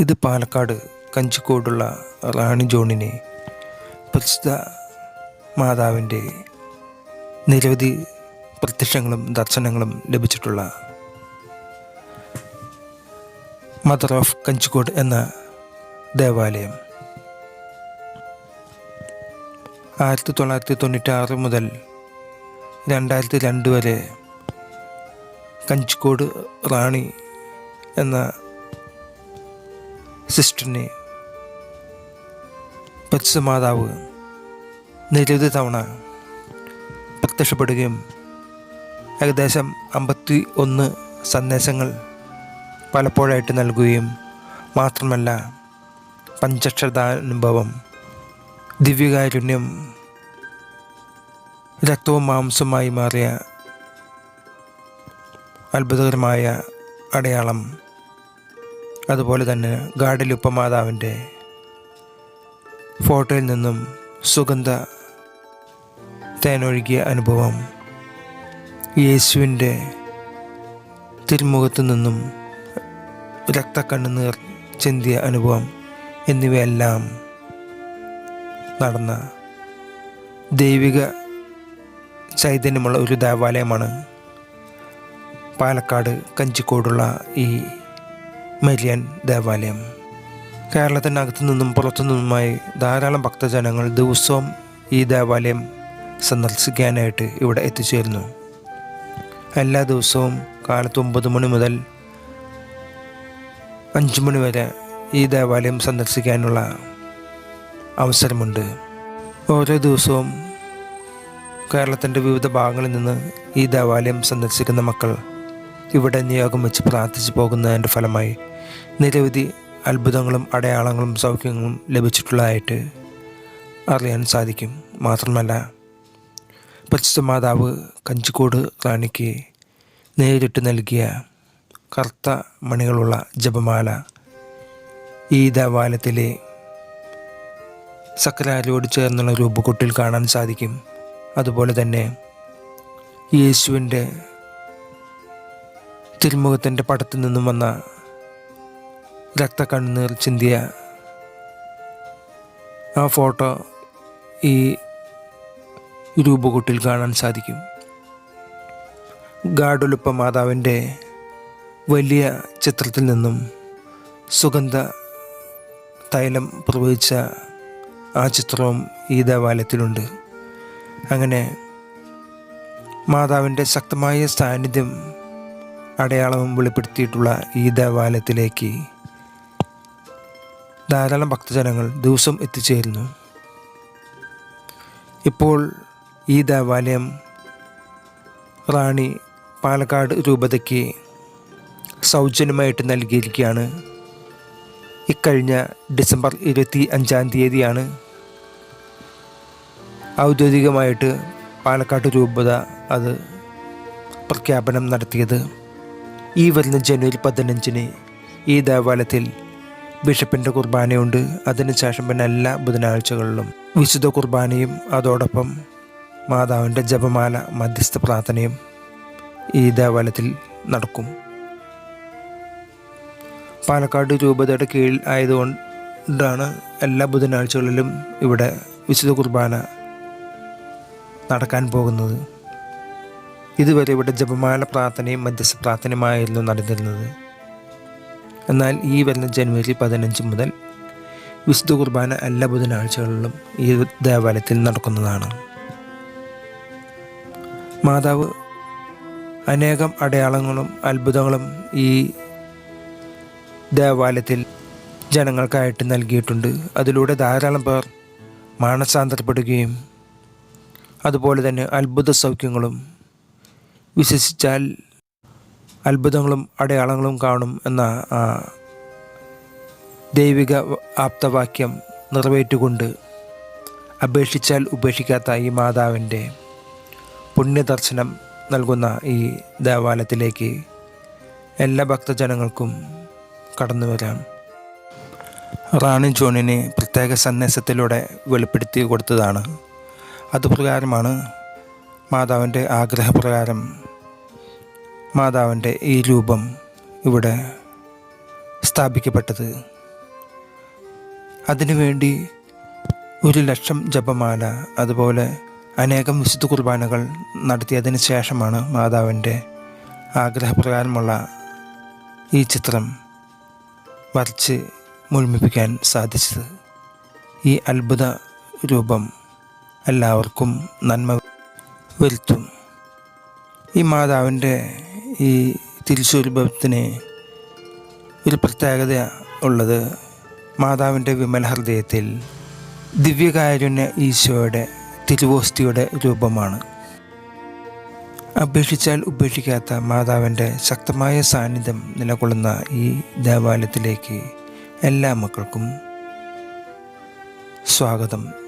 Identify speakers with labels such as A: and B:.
A: ഇത് പാലക്കാട് കഞ്ചിക്കോടുള്ള റാണി ജോണിനെ പരിശുദ്ധ മാതാവിന്റെ നിരവധി പ്രത്യക്ഷങ്ങളും ദർശനങ്ങളും ലഭിച്ചിട്ടുള്ള മദർ ഓഫ് കഞ്ചിക്കോട് എന്ന ദേവാലയം. ആയിരത്തി തൊള്ളായിരത്തി തൊണ്ണൂറ്റാറ് മുതൽ രണ്ടായിരത്തി രണ്ട് വരെ കഞ്ചിക്കോട് റാണി എന്ന സിസ്റ്ററിനെ പരിശുദ്ധ മാതാവ് നിരവധി തവണ പ്രത്യക്ഷപ്പെടുകയും ഏകദേശം അമ്പത്തി ഒന്ന് സന്ദേശങ്ങൾ പലപ്പോഴായിട്ട് നൽകുകയും മാത്രമല്ല പഞ്ചക്ഷതാനുഭവം ദിവ്യകാരുണ്യം രക്തവും മാംസവുമായി മാറിയ അത്ഭുതകരമായ അടയാളം അതുപോലെ തന്നെ ഗാഡിലുപ്പ മാതാവിന്റെ ഫോട്ടോയിൽ നിന്നും സുഗന്ധ തേനൊഴുകിയ അനുഭവം യേശുവിന്റെ തിരുമുഖത്തു നിന്നും രക്തക്കണ്ണുനീർ ചിന്തിയ അനുഭവം എന്നിവയെല്ലാം നടന്ന ദൈവിക ചൈതന്യമുള്ള ഒരു ദേവാലയമാണ് പാലക്കാട് കഞ്ചിക്കോടുള്ള ഈ മരിയൻ ദേവാലയം. കേരളത്തിനകത്തു നിന്നും പുറത്തു നിന്നുമായി ധാരാളം ഭക്തജനങ്ങൾ ദിവസവും ഈ ദേവാലയം സന്ദർശിക്കാനായിട്ട് ഇവിടെ എത്തിച്ചേരുന്നു. എല്ലാ ദിവസവും കാലത്ത് ഒമ്പത് മണി മുതൽ അഞ്ച് മണി വരെ ഈ ദേവാലയം സന്ദർശിക്കാനുള്ള അവസരമുണ്ട്. ഓരോ ദിവസവും കേരളത്തിന്റെ വിവിധ ഭാഗങ്ങളിൽ നിന്ന് ഈ ദേവാലയം സന്ദർശിക്കുന്ന മക്കൾ ഇവിടെ നിയോഗം വെച്ച് പ്രാർത്ഥിച്ചു പോകുന്നതിന്റെ ഫലമായി നിരവധി അത്ഭുതങ്ങളും അടയാളങ്ങളും സൗഖ്യങ്ങളും ലഭിച്ചിട്ടുള്ളതായിട്ട് അറിയാൻ സാധിക്കും. മാത്രമല്ല പരിശുദ്ധ മാതാവ് കഞ്ചിക്കോട് റാണിക്ക് നേരിട്ട് നൽകിയ കറുത്ത മണികളുള്ള ജപമാല ഈ ദേവാലയത്തിലെ സക്കരാരോട് ചേർന്നുള്ള രൂപക്കൊട്ടിൽ കാണാൻ സാധിക്കും. അതുപോലെ തന്നെ യേശുവിന്റെ തിരുമുഖത്തിന്റെ പടത്തിൽ നിന്നും വന്ന രക്തക്കണ്ണുനീർ ചിന്തിയ ആ ഫോട്ടോ ഈ രൂപകൂട്ടിൽ കാണാൻ സാധിക്കും. ഗാഡുലുപ്പ മാതാവിന്റെ വലിയ ചിത്രത്തിൽ നിന്നും സുഗന്ധ തൈലം പ്രവഹിച്ച ആ ചിത്രവും ഈ ദേവാലയത്തിലുണ്ട്. അങ്ങനെ മാതാവിന്റെ ശക്തമായ സാന്നിധ്യം അടയാളവും വെളിപ്പെടുത്തിയിട്ടുള്ള ഈ ദേവാലയത്തിലേക്ക് ധാരാളം ഭക്തജനങ്ങൾ ദിവസം എത്തിച്ചേരുന്നു. ഇപ്പോൾ ഈ ദേവാലയം റാണി പാലക്കാട് രൂപതയ്ക്ക് സൗജന്യമായിട്ട് നൽകിയിരിക്കുകയാണ്. ഇക്കഴിഞ്ഞ ഡിസംബർ ഇരുപത്തി അഞ്ചാം തീയതിയാണ് ഔദ്യോഗികമായിട്ട് പാലക്കാട് രൂപത അത് പ്രഖ്യാപനം നടത്തിയത്. ഈ വരുന്ന ജനുവരി പതിനഞ്ചിന് ഈ ദേവാലയത്തിൽ ബിഷപ്പിന്റെ കുർബാനയുണ്ട്. അതിനുശേഷം പിന്നെ എല്ലാ ബുധനാഴ്ചകളിലും വിശുദ്ധ കുർബാനയും അതോടൊപ്പം മാതാവിന്റെ ജപമാല മധ്യസ്ഥ പ്രാർത്ഥനയും ഈ ദേവാലയത്തിൽ നടക്കും. പാലക്കാട് രൂപതയുടെ കീഴിൽ ആയതുകൊണ്ടാണ് എല്ലാ ബുധനാഴ്ചകളിലും ഇവിടെ വിശുദ്ധ കുർബാന നടക്കാൻ പോകുന്നത്. ഇതുവരെ ഇവിടെ ജപമാല പ്രാർത്ഥനയും മധ്യസ്ഥ പ്രാർത്ഥനയുമായിരുന്നു നടന്നിരുന്നത്. എന്നാൽ ഈ വരുന്ന ജനുവരി പതിനഞ്ച് മുതൽ വിശുദ്ധ കുർബാന എല്ലാ ബുധനാഴ്ചകളിലും ഈ ദേവാലയത്തിൽ നടക്കുന്നതാണ്. മാതാവ് അനേകം അടയാളങ്ങളും അത്ഭുതങ്ങളും ഈ ദേവാലയത്തിൽ ജനങ്ങൾക്കായിട്ട് നൽകിയിട്ടുണ്ട്. അതിലൂടെ ധാരാളം പേർ മാനസാന്തരപ്പെടുകയും അതുപോലെ തന്നെ അത്ഭുത സൗഖ്യങ്ങളും വിശ്വസിച്ചാൽ അത്ഭുതങ്ങളും അടയാളങ്ങളും കാണും എന്ന ദൈവിക ആപ്തവാക്യം നിറവേറ്റുകൊണ്ട് അപേക്ഷിച്ചാൽ ഉപേക്ഷിക്കാത്ത ഈ മാതാവിന്റെ പുണ്യദർശനം നൽകുന്ന ഈ ദേവാലയത്തിലേക്ക് എല്ലാ ഭക്തജനങ്ങൾക്കും കടന്നു വരാം. റാണി ജോണിനെ പ്രത്യേക സന്ദേശത്തിലൂടെ വെളിപ്പെടുത്തി കൊടുത്തതാണ്. അതുപ്രകാരമാണ് മാതാവിന്റെ ആഗ്രഹപ്രകാരം മാതാവിന്റെ ഈ രൂപം ഇവിടെ സ്ഥാപിക്കപ്പെട്ടത്. അതിനുവേണ്ടി ഒരു ലക്ഷം ജപമാല അതുപോലെ അനേകം വിശുദ്ധ കുർബാനകൾ നടത്തിയതിന് ശേഷമാണ് മാതാവിന്റെ ആഗ്രഹപ്രകാരമുള്ള ഈ ചിത്രം വരച്ച് മുഴുമിപ്പിക്കാൻ സാധിച്ചത്. ഈ അത്ഭുത രൂപം എല്ലാവർക്കും നന്മ വരുത്തും. ഈ മാതാവിന്റെ ഈ തിരുസ്വരൂപത്തിന് ഒരു പ്രത്യേകത ഉള്ളത് മാതാവിന്റെ വിമല ഹൃദയത്തിൽ ദിവ്യകാരുണ്യ ഈശോയുടെ തിരുവോസ്തിയുടെ രൂപമാണ്. അപേക്ഷിച്ചാൽ ഉപേക്ഷിക്കാത്ത മാതാവിന്റെ ശക്തമായ സാന്നിധ്യം നിലകൊള്ളുന്ന ഈ ദേവാലയത്തിലേക്ക് എല്ലാ മക്കൾക്കും സ്വാഗതം.